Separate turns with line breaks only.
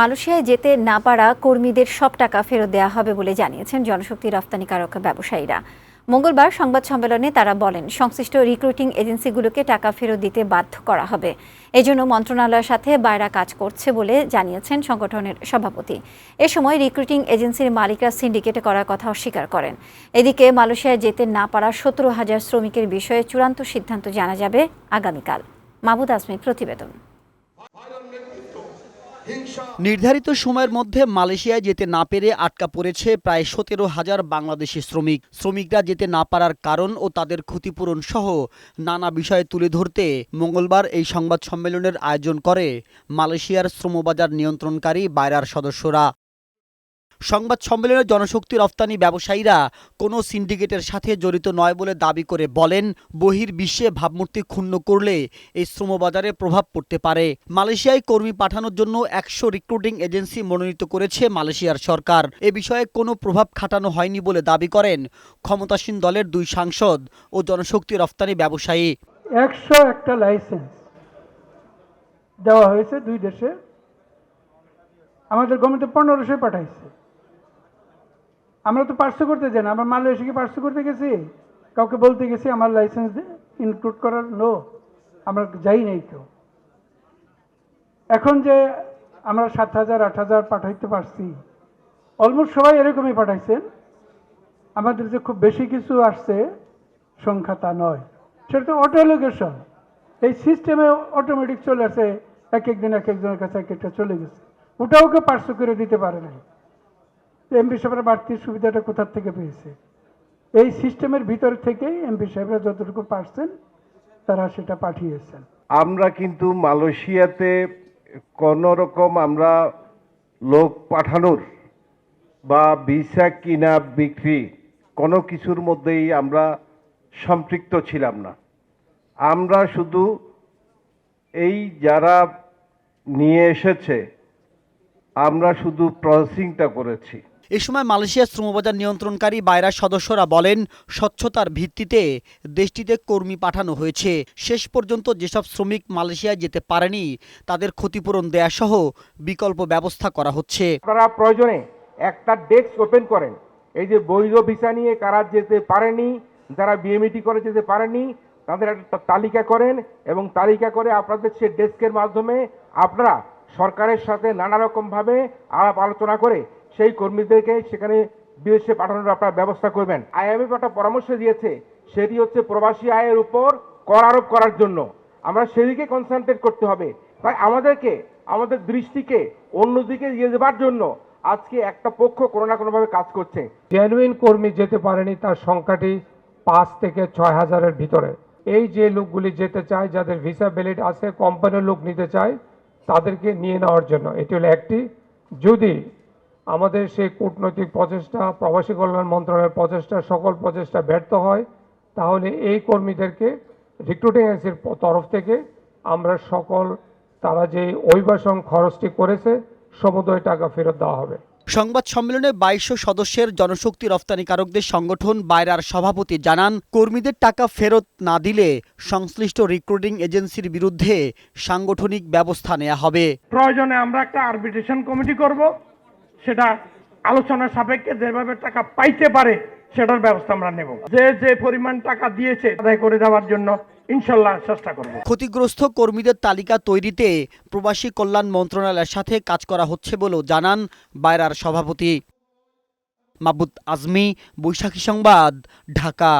মালয়েশিয়ায় যেতে না পারা কর্মীদের সব টাকা ফেরত দেওয়া হবে বলে জানিয়েছেন জনশক্তি রপ্তানিকারক ব্যবসায়ীরা। মঙ্গলবার সংবাদ সম্মেলনে তারা বলেন, সংশ্লিষ্ট রিক্রুটিং এজেন্সিগুলোকে টাকা ফেরত দিতে বাধ্য করা হবে। এজন্য মন্ত্রণালয়ের সাথে বাইরা কাজ করছে বলে জানিয়েছেন সংগঠনের সভাপতি। এ সময় রিক্রুটিং এজেন্সির মালিকরা সিন্ডিকেটে করার কথা অস্বীকার করেন। এদিকে মালয়েশিয়ায় যেতে না পারা সতেরো হাজার শ্রমিকের বিষয়ে চূড়ান্ত সিদ্ধান্ত জানা যাবে আগামীকাল। মাহবুদ আজমির প্রতিবেদন।
নির্ধারিত সময়ের মধ্যে মালয়েশিয়ায় যেতে না পেরে আটকা পড়েছে প্রায় সতেরো হাজার বাংলাদেশি শ্রমিক। শ্রমিকরা যেতে না পারার কারণ ও তাদের ক্ষতিপূরণ সহ নানা বিষয়ে তুলে ধরতে মঙ্গলবার এই সংবাদ সম্মেলনের আয়োজন করে মালয়েশিয়ার শ্রমবাজার নিয়ন্ত্রণকারী বাইরার সদস্যরা। সংবাদ সম্মেলনে জনশক্তি রফতানি ব্যবসায়ীরা কোনো সিন্ডিকেটের সাথে জড়িত নয় বলে দাবি করে বলেন বহির বিশ্বে ভাবমূর্তি ক্ষুণ্ণ করলে এই শ্রমবাজারে প্রভাব পড়তে পারে। মালয়েশিয়ায় কর্মী পাঠানোর জন্য একশো রিক্রুটিং এজেন্সি মনোনীত করেছে মালয়েশিয়ার সরকার। এ বিষয়ে কোনো প্রভাব খাটানো হয়নি বলে দাবি করেন ক্ষমতাসীন দলের দুই সাংসদ ও জনশক্তি রফতানি ব্যবসায়ী।
একশো একটা লাইসেন্স দেওয়া হয়েছে দুই দেশে। আমাদের গভর্নমেন্টে পনেরোশো পাঠাইছে। আমরা তো পার্সো করতে যাই না, আমরা মালয়েশিয়াকে পার্সো করতে গেছি? কাউকে বলতে গেছি, আমার লাইসেন্স ইনক্লুড করার নো আমরা যাই নাই কেউ এখন যে আমরা সাত হাজার, আট হাজার পাঠাইতে পারছি অলমোস্ট সবাই এরকমই পাঠাইছেন। আমাদের যে খুব বেশি কিছু আসছে, সংখ্যা তা নয়। সেটা তো অটো লোকেশন এই সিস্টেমে অটোমেটিক চলে আসে এক একদিন এক একজনের কাছে এক একটা চলে গেছে। ওটাও কেউ পার্শ্ব করে দিতে পারে নাই। এমপি সাহেবরা বাড়তি সুবিধাটা কোথার থেকে পেয়েছে? এই সিস্টেমের ভিতর থেকেই এমপি সাহেবরা যতটুকু পারছেন, তারা সেটা পাঠিয়েছেন।
আমরা কিন্তু মালয়েশিয়াতে কোনো রকম আমরা লোক পাঠানোর বা ভিসা কিনা বিক্রি কোনো কিছুর মধ্যেই আমরা সম্পৃক্ত ছিলাম না। আমরা শুধু এই যারা নিয়ে এসেছে, আমরা শুধু প্রসেসিংটা করেছি।
এ সময় মালয়েশিয়ার শ্রমবাজার নিয়ন্ত্রণকারী বাইরার সদস্যরা বলেন, স্বচ্ছতার ভিত্তিতে দেশটিতে কর্মী পাঠানো হয়েছে। শেষ পর্যন্ত যেসব শ্রমিক মালয়েশিয়ায় যেতে পারেনি, তাদের ক্ষতিপূরণ দেয়া সহ বিকল্প ব্যবস্থা করা হচ্ছে।
আপনারা প্রয়োজনে একটা ডেস্ক ওপেন করেন। এই যে বৈধ ভিসা নিয়ে কারা যেতে পারেনি, যারা বিএমইটি করে যেতে পারেনি, তাদের একটা তালিকা করেন এবং তালিকা করে আপনাদের সে ডেস্কের মাধ্যমে আপনারা সরকারের সাথে নানা রকমভাবে আলাপ আলোচনা করে সেই কর্মীদেরকে সেখানে বিদেশে পাঠানোর আপনারা ব্যবস্থা করবেন। আইএমএফ একটা পরামর্শ দিয়েছে, সেটি হচ্ছে প্রবাসী আয়ের উপর কর আরোপ করার জন্য। আমরা সেদিকে কনসেন্ট্রেট করতে হবে। তাই আমাদেরকে, আমাদের দৃষ্টিকে অন্যদিকে দিয়ে দেবার জন্য আজকে একটা পক্ষ কোনো না কোনোভাবে কাজ করছে।
জেনুইন কর্মী যেতে পারেনি তার সংখ্যাটি পাঁচ থেকে ছয় হাজারের ভিতরে। এই যে লোকগুলি যেতে চায়, যাদের ভিসা ভ্যালিড আছে কোম্পানির লোক নিতে চায়, তাদেরকে নিয়ে নেওয়ার জন্য। এটি হলো একটি। যদি আমাদের সেই কূটনৈতিক প্রচেষ্টা প্রবাসী কল্যাণ মন্ত্রণালয়ের প্রচেষ্টা সকল প্রচেষ্টা ব্যর্থ হয় তাহলে এই কর্মীদেরকে রিক্রুটিং এজেন্সির তরফ থেকে আমরা সকল তারা যে অভিবাসন খরচটি করেছে সমুদয় টাকা ফেরত দেওয়া হবে।
সংবাদ সম্মেলনে বাইশশো সদস্যের জনশক্তি রফতানিকারকদের সংগঠন বাইরার সভাপতি জানান কর্মীদের টাকা ফেরত না দিলে সংশ্লিষ্ট রিক্রুটিং এজেন্সির বিরুদ্ধে সাংগঠনিক ব্যবস্থা নেওয়া হবে।
প্রয়োজনে আমরা একটা আরবিট্রেশন কমিটি করব। সেটা আলোচনার সাপেক্ষে যেভাবে টাকা পাইতে পারে, সেটার ব্যবস্থা আমরা নেব। যে যে পরিমাণ টাকা দিয়েছে, আদায় করে দেওয়ার জন্য চেষ্টা
ক্ষতিগ্রস্ত কর্মীদের তালিকা তৈরিতে প্রবাসী কল্যাণ মন্ত্রণালয়ের সাথে কাজ করা হচ্ছে বলেও জানান বাইরার সভাপতি। মাবুদ আজমি, বৈশাখী সংবাদ, ঢাকা।